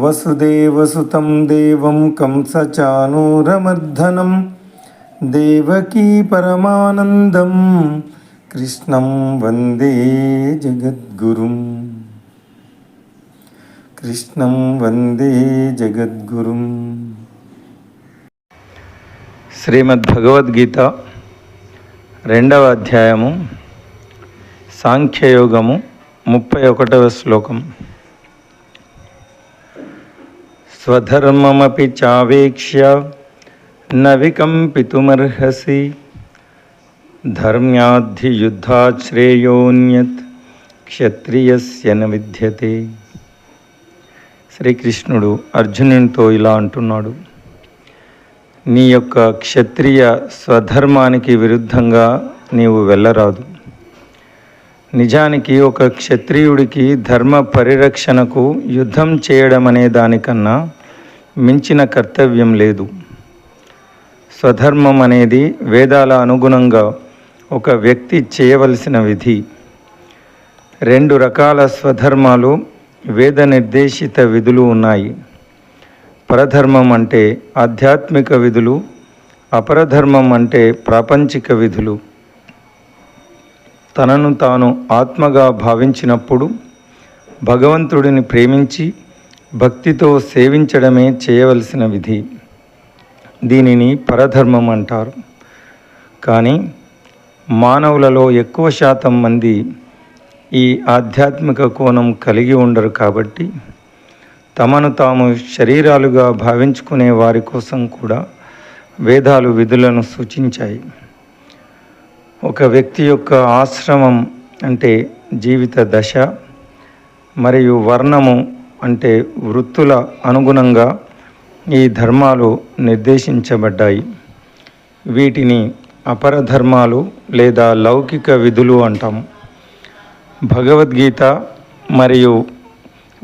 వసుదేవసుతం దేవం కంసచానూరమర్ధనం. దేవకీ పరమానందం కృష్ణం వందే జగద్గురుం. కృష్ణం వందే జగద్గురుం. శ్రీమద్భగవద్గీత రెండవ అధ్యాయము సాంఖ్యయోగము ముప్పై ఒకటవ శ్లోకం. స్వధర్మమపి చావేక్ష్య న వికంపితుమర్హసి ధర్మ్యాద్ధియుద్ధాత్ క్షత్రియస్య న విద్యతే. శ్రీకృష్ణుడు అర్జునునితో ఇలా అంటున్నాడు. నీ యొక్క క్షత్రియ స్వధర్మానికి విరుద్ధంగా నీవు వెళ్ళరాదు. నిజానికి ఒక క్షత్రియుడికి ధర్మ పరిరక్షణకు యుద్ధం చేయడం అనే దానికన్నా మించిన కర్తవ్యం లేదు. స్వధర్మం అనేది వేదాల అనుగుణంగా ఒక వ్యక్తి చేయవలసిన విధి. రెండు రకాల స్వధర్మాలు వేద నిర్దేశిత విధులు ఉన్నాయి. పరధర్మం అంటే ఆధ్యాత్మిక విధులు అపరధర్మం అంటే ప్రాపంచిక విధులు. తనను తాను ఆత్మగా భావించినప్పుడు భగవంతుడిని ప్రేమించి భక్తితో సేవించడమే చేయవలసిన విధి. దీనిని పరధర్మం అంటారు. కానీ మానవులలో ఎక్కువ శాతం మంది ఈ ఆధ్యాత్మిక కోణం కలిగి ఉండరు కాబట్టి తమను తాము శరీరాలుగా భావించుకునే వారి కోసం కూడా వేదాలు విధులను సూచించాయి. ఒక వ్యక్తి యొక్క ఆశ్రమం అంటే జీవిత దశ మరియు వర్ణము అంటే వృత్తుల అనుగుణంగా ఈ ధర్మాలు నిర్దేశించబడ్డాయి. వీటిని అపరధర్మాలు లేదా లౌకిక విధులు అంటాము భగవద్గీత మరియు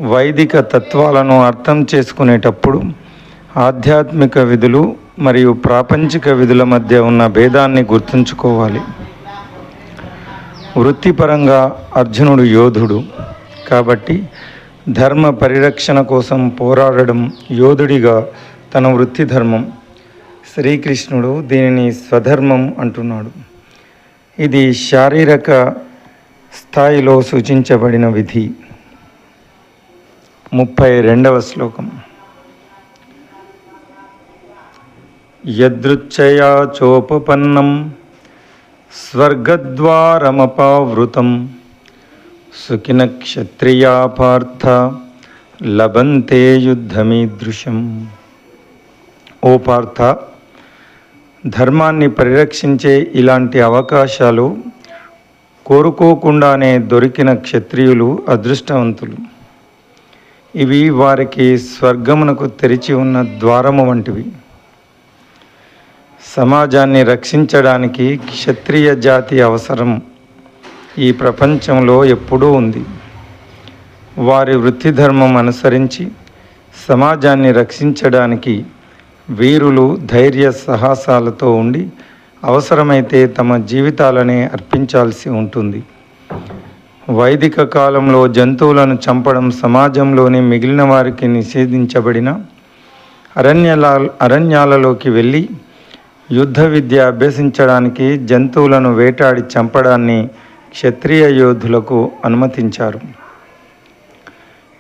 వైదిక తత్వాలను అర్థం చేసుకునేటప్పుడు ఆధ్యాత్మిక విధులు మరియు ప్రాపంచిక విధుల మధ్య ఉన్న భేదాన్ని గుర్తుంచుకోవాలి. వృత్తిపరంగా అర్జునుడు యోధుడు కాబట్టి ధర్మ పరిరక్షణ కోసం పోరాడడం యోధుడిగా తన వృత్తి ధర్మం. శ్రీకృష్ణుడు దీనిని స్వధర్మం అంటున్నాడు. ఇది శారీరక స్థాయిలో సూచించబడిన విధి. ముప్పై రెండవ శ్లోకం. యదృచ్ఛయా చోపపన్నం స్వర్గద్వారమపావృతం. సుఖిన క్షత్రియాపార్థ లభంతే యుద్ధమీదృశం ఓ పార్థ ధర్మాన్ని పరిరక్షించే ఇలాంటి అవకాశాలు కోరుకోకుండానే దొరికిన క్షత్రియులు అదృష్టవంతులు. ఇవి వారికి స్వర్గమునకు తెరిచి ఉన్న ద్వారము వంటివి. సమాజాన్ని రక్షించడానికి క్షత్రియ జాతి అవసరం. ఈ ప్రపంచంలో ఎప్పుడూ ఉంది. వారి వృత్తి ధర్మం అనుసరించి సమాజాన్ని రక్షించడానికి వీరులు ధైర్య సాహసాలతో ఉండి అవసరమైతే తమ జీవితాలనే అర్పించాల్సి ఉంటుంది. వైదిక కాలంలో జంతువులను చంపడం సమాజంలోని మిగిలిన వారికి నిషేధించబడిన అరణ్యాల అరణ్యాలలోకి వెళ్ళి యుద్ధ విద్య అభ్యసించడానికి జంతువులను వేటాడి చంపడాన్ని క్షత్రియ యోధులకు అనుమతించారు.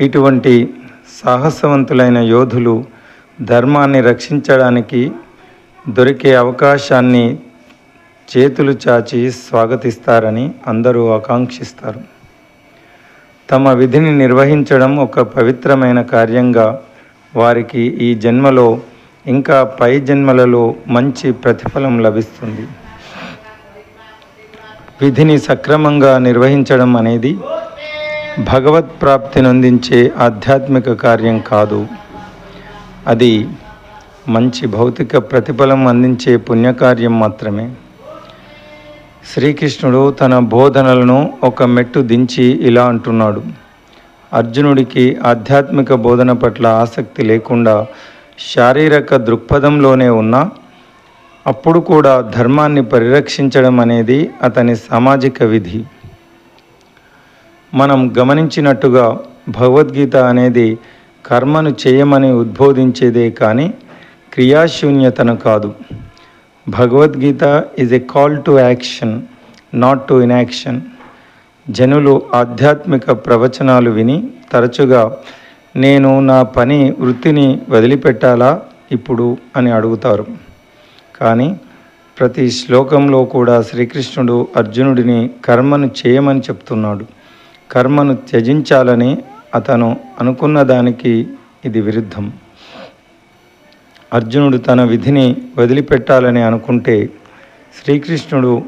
ఇటువంటి సాహసవంతులైన యోధులు ధర్మాన్ని రక్షించడానికి దొరికే అవకాశాన్ని చేతులు చాచి స్వాగతిస్తారని అందరూ ఆకాంక్షిస్తారు. తమ విధిని నిర్వహించడం ఒక పవిత్రమైన కార్యంగా వారికి ఈ జన్మలో ఇంకా పై జన్మలలో మంచి ప్రతిఫలం లభిస్తుంది. విధిని సక్రమంగా నిర్వహించడం అనేది భగవత్ ప్రాప్తిని అందించే ఆధ్యాత్మిక కార్యం కాదు. అది మంచి భౌతిక ప్రతిఫలం అందించే పుణ్యకార్యం మాత్రమే. శ్రీకృష్ణుడు తన బోధనలను ఒక మెట్టు దించి ఇలా అంటున్నాడు. అర్జునుడికి ఆధ్యాత్మిక బోధన పట్ల ఆసక్తి లేకుండా శారీరక దృక్పథంలోనే ఉన్న అప్పుడు కూడా ధర్మాన్ని పరిరక్షించడం అనేది అతని సామాజిక విధి. మనం గమనించినట్టుగా భగవద్గీత అనేది కర్మను చేయమని ఉద్బోధించేదే కానీ క్రియాశూన్యతను కాదు. Bhagavad Gita is a call to action not to inaction జనులు ఆధ్యాత్మిక ప్రవచనాలు విని తరచుగా నేను నా పని వృత్తిని వదిలిపెట్టాలా ఇప్పుడు? అని అడుగుతారు. కానీ ప్రతి శ్లోకంలో కూడా శ్రీకృష్ణుడు అర్జునుడిని కర్మను చేయమని చెప్తున్నాడు. కర్మను త్యజించాలని అతను అనుకున్న దానికి ఇది విరుద్ధం. అర్జునుడు తన విధిని వదిలిపెట్టాలని అనుకుంటే శ్రీకృష్ణుడు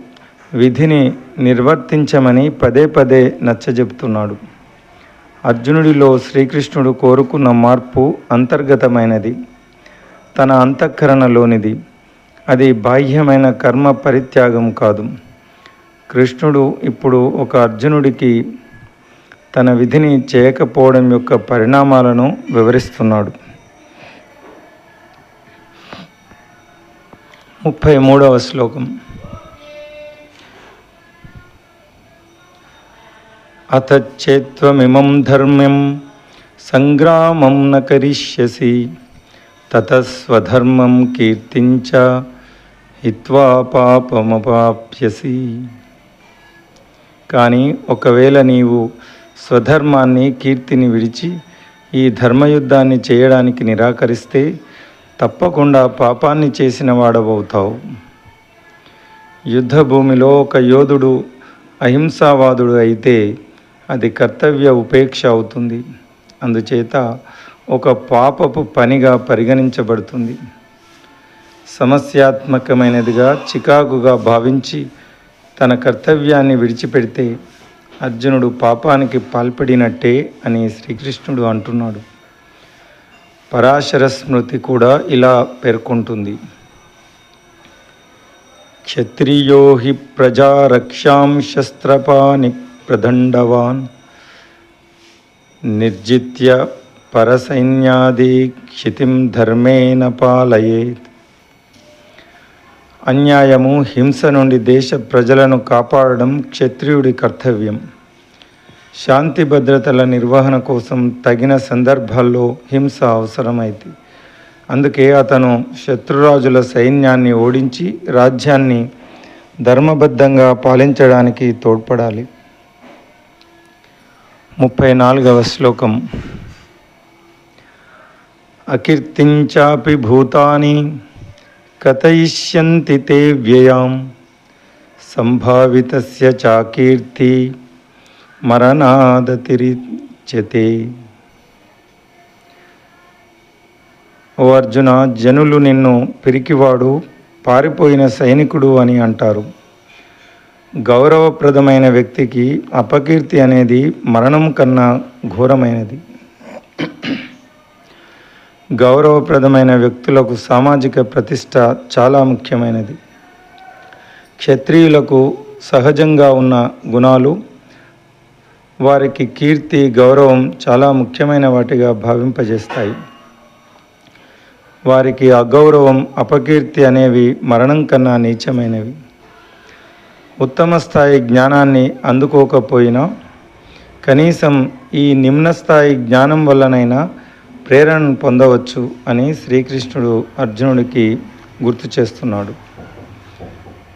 విధిని నిర్వర్తించమని పదే పదే నచ్చజెప్తున్నాడు. అర్జునుడిలో శ్రీకృష్ణుడు కోరుకున్న మార్పు అంతర్గతమైనది. తన అంతఃకరణలోనిది. అది బాహ్యమైన కర్మ పరిత్యాగం కాదు. కృష్ణుడు ఇప్పుడు ఒక అర్జునుడికి తన విధిని చేయకపోవడం యొక్క పరిణామాలను వివరిస్తున్నాడు. ముప్పై మూడవ శ్లోకం అతచ్చేత్వమిమం ధర్మ్యం సంగ్రామం న కరిష్యసి తతస్వధర్మం కీర్తించ హిత్వా పాపమపాప్యసి. కానీ ఒకవేళ నీవు స్వధర్మాన్ని కీర్తిని విడిచి ఈ ధర్మయుద్ధాన్ని చేయడానికి నిరాకరిస్తే తప్పకుండా పాపాన్ని చేసిన వాడవవుతావు. యుద్ధభూమిలో ఒక యోధుడు అహింసావాదుడు అయితే అది కర్తవ్య ఉపేక్ష అవుతుంది. అందుచేత ఒక పాపపు పనిగా పరిగణించబడుతుంది. సమస్యాత్మకమైనదిగా చికాకుగా భావించి తన కర్తవ్యాన్ని విడిచిపెడితే అర్జునుడు పాపానికి పాల్పడినట్టే అని శ్రీకృష్ణుడు అంటున్నాడు. పరాశర స్మృతి కూడా ఇలా పేర్కొంటుంది. క్షత్రియో హి ప్రజారక్షాం శస్త్రపాని ప్రదండవాన్ నిర్జిత్య పరసైన్యాది క్షితిం ధర్మేణ పాలయేత్. అన్యాయము హింస నుండి దేశ ప్రజలను కాపాడడం క్షత్రియుడి కర్తవ్యం. శాంతి భద్రతల నిర్వహణ కోసం తగిన సందర్భాల్లో హింస అవసరమైంది అందుకే అతను శత్రురాజుల సైన్యాన్ని ఓడించి రాజ్యాన్ని ధర్మబద్ధంగా పాలించడానికి తోడ్పడాలి. ముప్పై నాలుగవ శ్లోకం. అకీర్తించాపి భూతాని కథయిష్యంతి తే వ్యయాం. సంభావితస్య చాకీర్తి మరణాదతిరిచ్యతే. ఓ అర్జున జనులు నిన్ను పిరికివాడు పారిపోయిన సైనికుడు అని అంటారు. గౌరవప్రదమైన వ్యక్తికి అపకీర్తి అనేది మరణం కన్నా ఘోరమైనది. గౌరవప్రదమైన వ్యక్తులకు సామాజిక ప్రతిష్ట చాలా ముఖ్యమైనది. క్షత్రియులకు సహజంగా ఉన్న గుణాలు వారికి కీర్తి గౌరవం చాలా ముఖ్యమైన వాటిగా భావింపజేస్తాయి. వారికి అగౌరవం అపకీర్తి అనేవి మరణం కన్నా నీచమైనవి. ఉత్తమ స్థాయి జ్ఞానాన్ని అందుకోకపోయినా కనీసం ఈ నిమ్న స్థాయి జ్ఞానం వల్లనైనా ప్రేరణను పొందవచ్చు అని శ్రీకృష్ణుడు అర్జునుడికి గుర్తు చేస్తున్నాడు.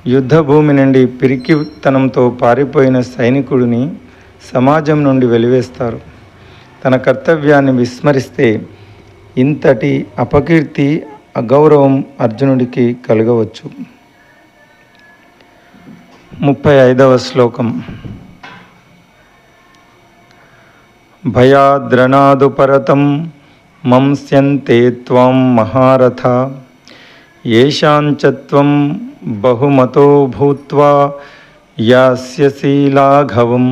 యుద్ధ భూమి నుండి పిరికితనంతో పారిపోయిన సైనికుడిని సమాజం నుండి వెలివేస్తారు. తన కర్తవ్యాన్ని విస్మరిస్తే ఇంతటి అపకీర్తి అగౌరవం అర్జునుడికి కలగవచ్చు. ముప్పై ఐదవ శ్లోకం. భయాద్రణాదు పరతం మంస్యంతే త్వం మహారథ. ఏషాంచత్వం బహుమతో భూత్వా యాస్యసి లాఘవం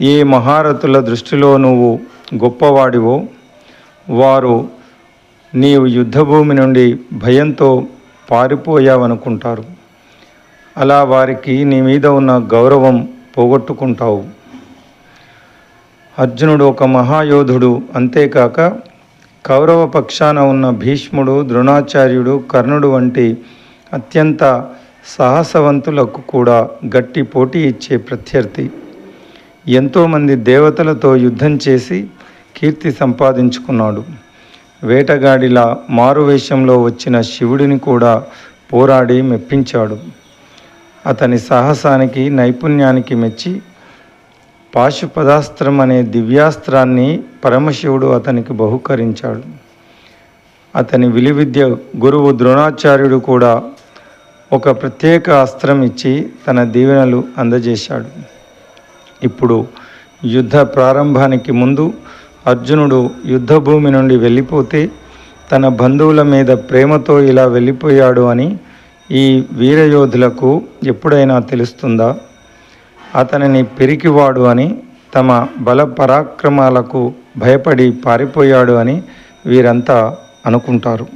ఏ మహారథుల దృష్టిలో నువ్వు గొప్పవాడివో వారు నీవు యుద్ధభూమి నుండి భయంతో పారిపోయావనుకుంటారు. అలా వారికి నీ మీద ఉన్న గౌరవం పోగొట్టుకుంటావు. అర్జునుడు ఒక మహాయోధుడు. అంతేకాక కౌరవ పక్షాన ఉన్న భీష్ముడు ద్రోణాచార్యుడు కర్ణుడు వంటి అత్యంత సాహసవంతులకు కూడా గట్టి పోటీ ఇచ్చే ప్రత్యర్థి. ఎంతోమంది దేవతలతో యుద్ధం చేసి కీర్తి సంపాదించుకున్నాడు. వేటగాడిలా మారువేషంలో వచ్చిన శివుడిని కూడా పోరాడి మెప్పించాడు. అతని సాహసానికి నైపుణ్యానికి మెచ్చి పాశుపదాస్త్రం అనే దివ్యాస్త్రాన్ని పరమశివుడు అతనికి బహుకరించాడు. అతని విలువిద్య గురువు ద్రోణాచార్యుడు కూడా ఒక ప్రత్యేక అస్త్రం ఇచ్చి తన దీవెనలు అందజేశాడు. ఇప్పుడు యుద్ధ ప్రారంభానికి ముందు అర్జునుడు యుద్ధభూమి నుండి వెళ్ళిపోతే తన బంధువుల మీద ప్రేమతో ఇలా వెళ్ళిపోయాడు అని ఈ వీరయోధులకు ఎప్పుడైనా తెలుస్తుందా? అతనిని పెరికివాడు అని తమ బల పరాక్రమాలకు భయపడి పారిపోయాడు అని వీరంతా అనుకుంటారు.